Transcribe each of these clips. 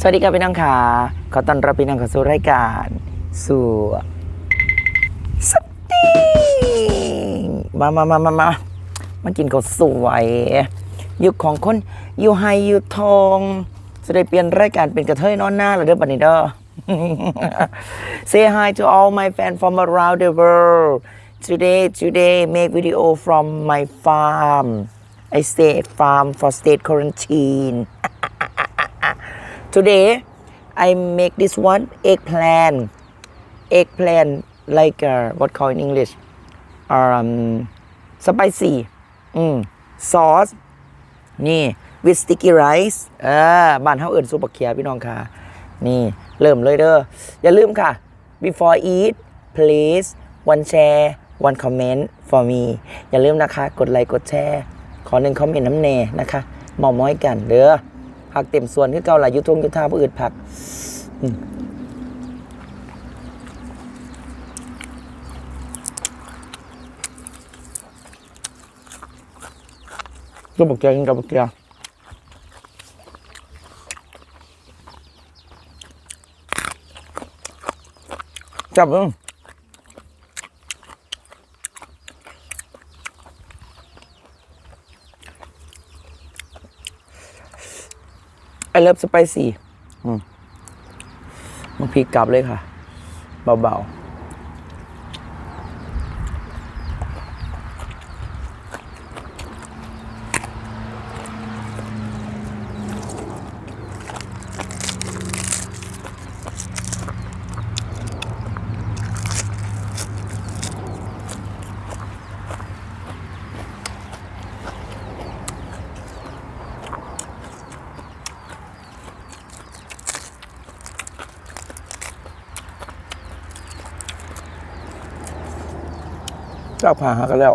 สวัสดีครับพี่น้องค่ะ ขอต้อนรับพี่น้องเข้าสู่รายการสู่สติมามามามามามากินข้าวสวยยุคของคนอยู่ไฮอยู่ทองจะได้เปลี่ยนรายการเป็นกระเทยนอนหน้าแล้วเด้อบันนี้เด้อ Say hi to all my fans from around the world. Today, today, make video from my farm. I stay at farm for state quarantine. Today, I make this one eggplant. Eggplant like uh, what call in English? Um, spicy. อืม sauce นี่ with sticky rice เออบ้านเฮาเอิ้นซุปบักเขียพี่น้องค่ะ นี่ เริ่มเลยเด้อ อย่าลืมค่ะ before eat please one share one comment for me อย่าลืมนะคะ กดไลค์ กดแชร์ ขอหนึ่งคอมเมนต์น้ำเนนะคะเมาม้อยกันเด้อ ผักเต็มส่วนคือเก่าหลายยุทงยุทธาผู้อื่นผักก็บอกแกกินกับบอกแกจับมึง ไอเลิฟสไปซี่มันพริกกลับเลยค่ะ เบาๆ จากผ่าหากันแล้ว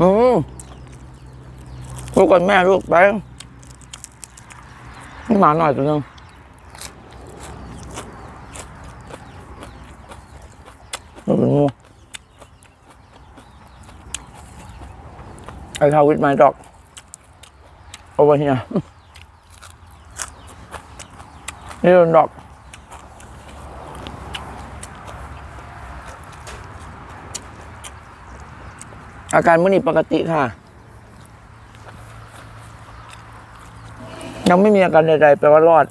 อืมลูกกับแม่ลูกไปนี่มาหน่อยตัวนึงมันเป็นงูไอ้ทาวิทไมดอก over here นี่เป็นด อาการมื่อนี้ปกติค่ะ ยังไม่มีอาการใดๆแปลว่ารอด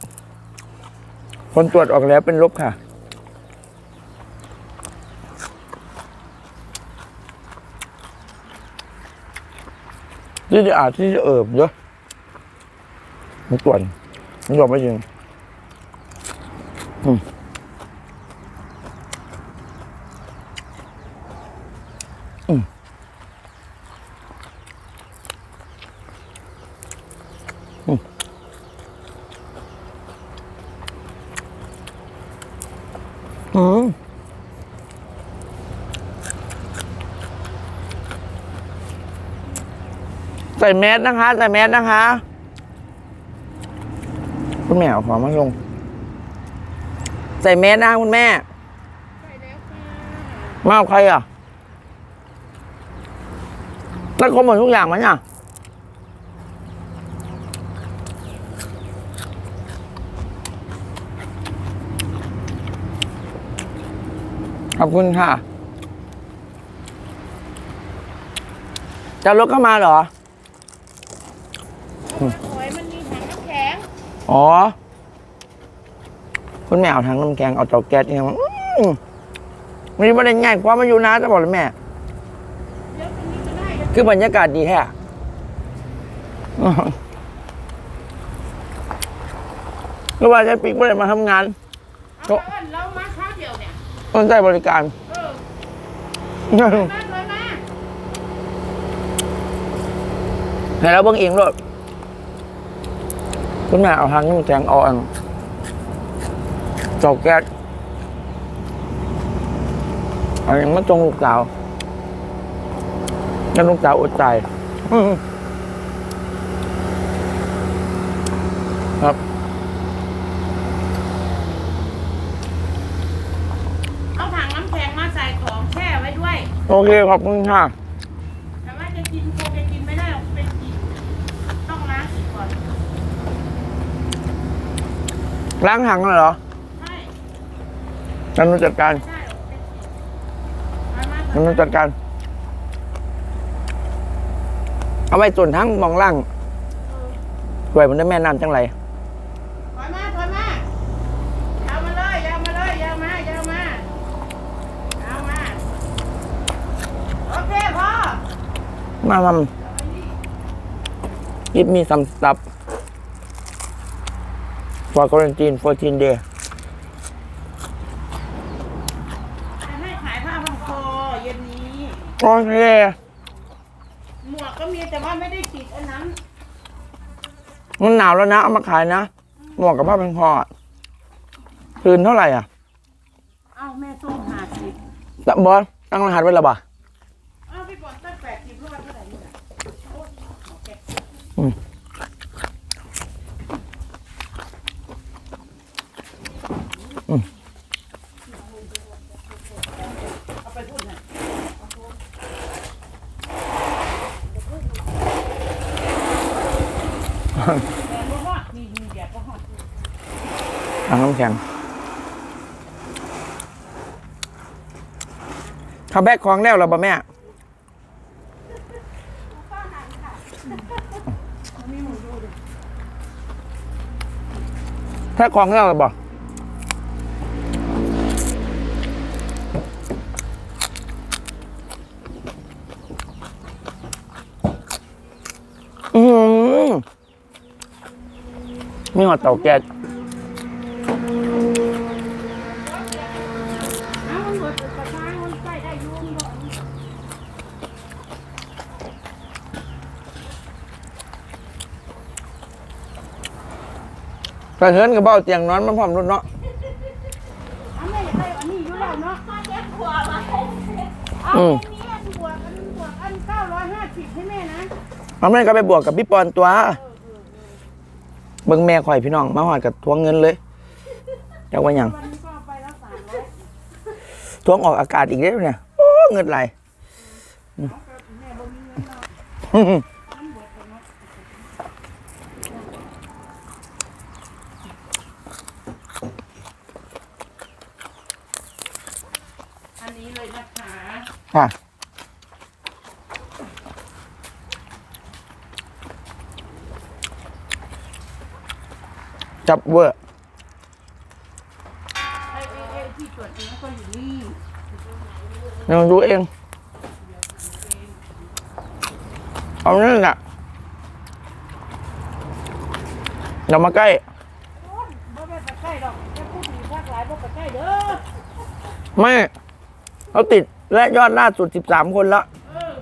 ผลตรวจออกแล้วเป็นลบค่ะ ที่จะอาจที่จะเอิบเยอะมันตรวจมันบอกไม่จริง อืม ส่แมสนะคะ ใส่แมสนะคะ คุณแม่เอาของมาลง ใส่แมสนะคุณแม่มาเอาใครอะแล้วครบหมดทุกอย่างไหมอะขอบคุณค่ะ จะรถเข้ามาเหรอ โอ้ยมันมีถังน้ำแข็งอ๋อ คุณแม่เอาทางน้ำแกงเอาเตาแก๊สเนี่ยมาอื้อมีประเด็นใหญ่กว่ามาอยู่นะจะบอกเลยแม่ เดี๋ยวตรงนี้ก็ได้เดี๋ยวคือบรรยากาศดีแท้อื้อก็ว่าจะปิกไม่ได้มาทำงาน เอาเอิ้นเรามาข้าวเดียวเนี่ย ต้นใจบริการ เออมาเลยมา ให้เราเบิ่งเองด้วย คุณแม่เอาทางน้ำแกงเอาอันเตาแก๊สเอาอย่างมาจงลูกสาวแล้วลูกสาวอดใจอื้อครับเอาถังน้ำแข็งมาใส่ของแช่ไว้ด้วย โอเค ขอบคุณค่ะ แต่ว่าจะกินคงจะกินไม่ได้หรอกเป็นกินต้อง ก่อน ล้างถังเลยเหรอ ใช่ฉันรู้จัดการใช่มามาฉันรู้จัดการ เอาไว้ส่วนทั้งมองล่างสวยมันได้แม่น้ำจังไรถอยมาถอยมายาวมาเลยยาวมาเลยยาวมายาวมายาวมาโอเคพ่อมาทำยิบมีซัมสตับ for quarantine 14 day ให้ขายผ้าพันคอเย็นนี้ โอเคหมวกก็มีแต่ว่าไม่ได้ติดอันนั้น มันหนาวแล้วนะ เอามาขายนะ หมวกกับผ้าพันคออะคืนเท่าไหร่อะ เอ้าแม่ส้มหาสิบตะบอสตั้งรหัสไว้แล้วบ่ะ เอ้าพี่บอลตั้งแปดสิบรอดเท่าไหร่นี่ล่ะโอ้ยโอเค เอาไปพูดหน่อยแม่รู้ว่าแบก็หอดทางน้ำแข็งเขาแบกของแล้วเหราบ่แม่แพ็คของแล้วเหราบ่ มมีหัวเตาแก๊สเอ้ามันหมดกระชายมันใส่ได้อยุ่งบ่กระเทินกับเบ้าเตียงนอนมันพร้อมรุ่นเนาะอันนี้อยากได้อันนี้อยู่แล้วเนาะข้าแยกหัวมาเอาอืมอันนี้อันบวกอันบวกอันเก้าร้อยห้าสิบให้แม่นะ เอาแม่ก็ไปบวกกับพี่ปอนตัวเบิ่งแม่ข่อยพี่น้อง มาหอดกับทวงเงินเลยจากว่าหยังวันนี้ก็เอาไปแล้วสามร้อยทวงออกอากาศอีกแล้วเนี่ยโอ้เงินไหลแม่บ่มีเงินเนาะมันบวกกันเนาะอันนี้เลยนะคะค่ะ จับเวอร์ไอ้ไอ้ไอ้ที่ตรวจเองก็อยู่นี่ยังดูเอง เอานั่นน่ะเรามาใกล้โอ้ยบ่ไปใกล้ดอกแค่พูดดีภาคหลายบ่ไปใกล้เด้อไม่เราติดและยอดล่าสุด 13 คนแล้วเออ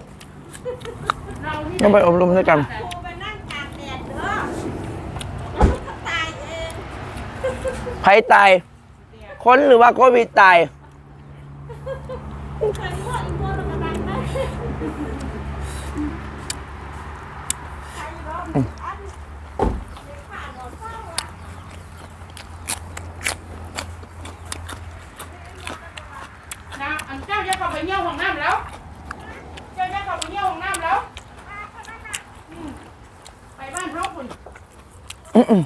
เรานี่ต้องไปอบรมด้วยกัน โทรไปนั่งตากแดดเด้อเขาตายเอง ใครตาย คนหรือว่าโควิดตายใครว่าอีกคนละกำลังได้ใครร้องอันเด็กผ่านหมดเศร้าอะน้ำอันเจ้าจะเข้าไปเยี่ยวห้องน้ำแล้ว เจ้าจะเข้าไปเยี่ยวห้องน้ำแล้วอืมไปบ้านเขาคุณ อื้อ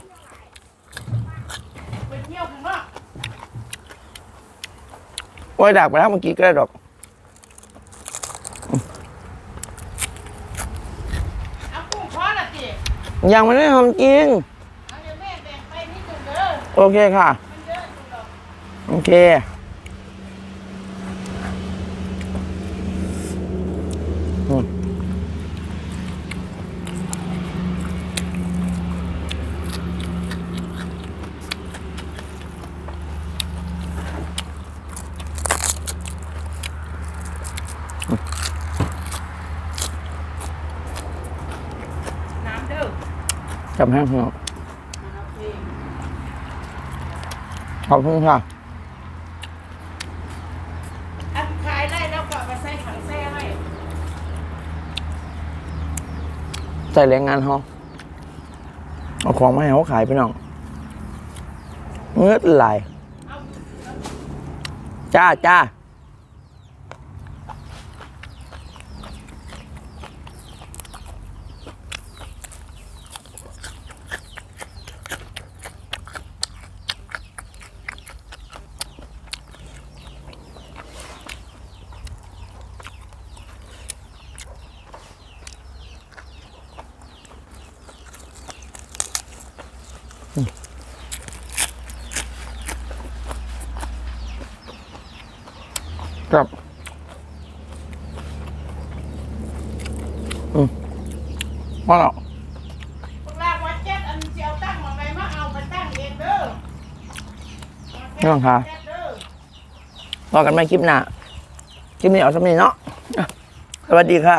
ไปเที่ยวข้างนอก ๆโอ้ยดักไปแล้วเมื่อกี้ก็ได้ดอกเอากุ้งพอละสิยังไม่ได้ทำกินเอาเดี๋ยวแม่แบ่งไปนิดหนึงเด้อโอเคค่ะ มันเยอะอยู่หรอก โอเค จับให้พี่น้องโอเคขอบคุณค่ะอันขายได้แล้วก็เอาไปใส่ถังแซ่ไว้ใส่แรงงานเขาเอาของมาให้เขาขายพี่น้องเงือดไหลายเอาจ้าจ้า ครับอืมพอแล้วพวกเราวัดเจ็ดอันเสียวตั้งมาไงมาเอาไปตั้งเองเด้อนี่มั้งคะเจ็ดเด้อ รอกันไม่คลิปหน้า คลิปนี้เอาสำนีเนาะ สวัสดีค่ะ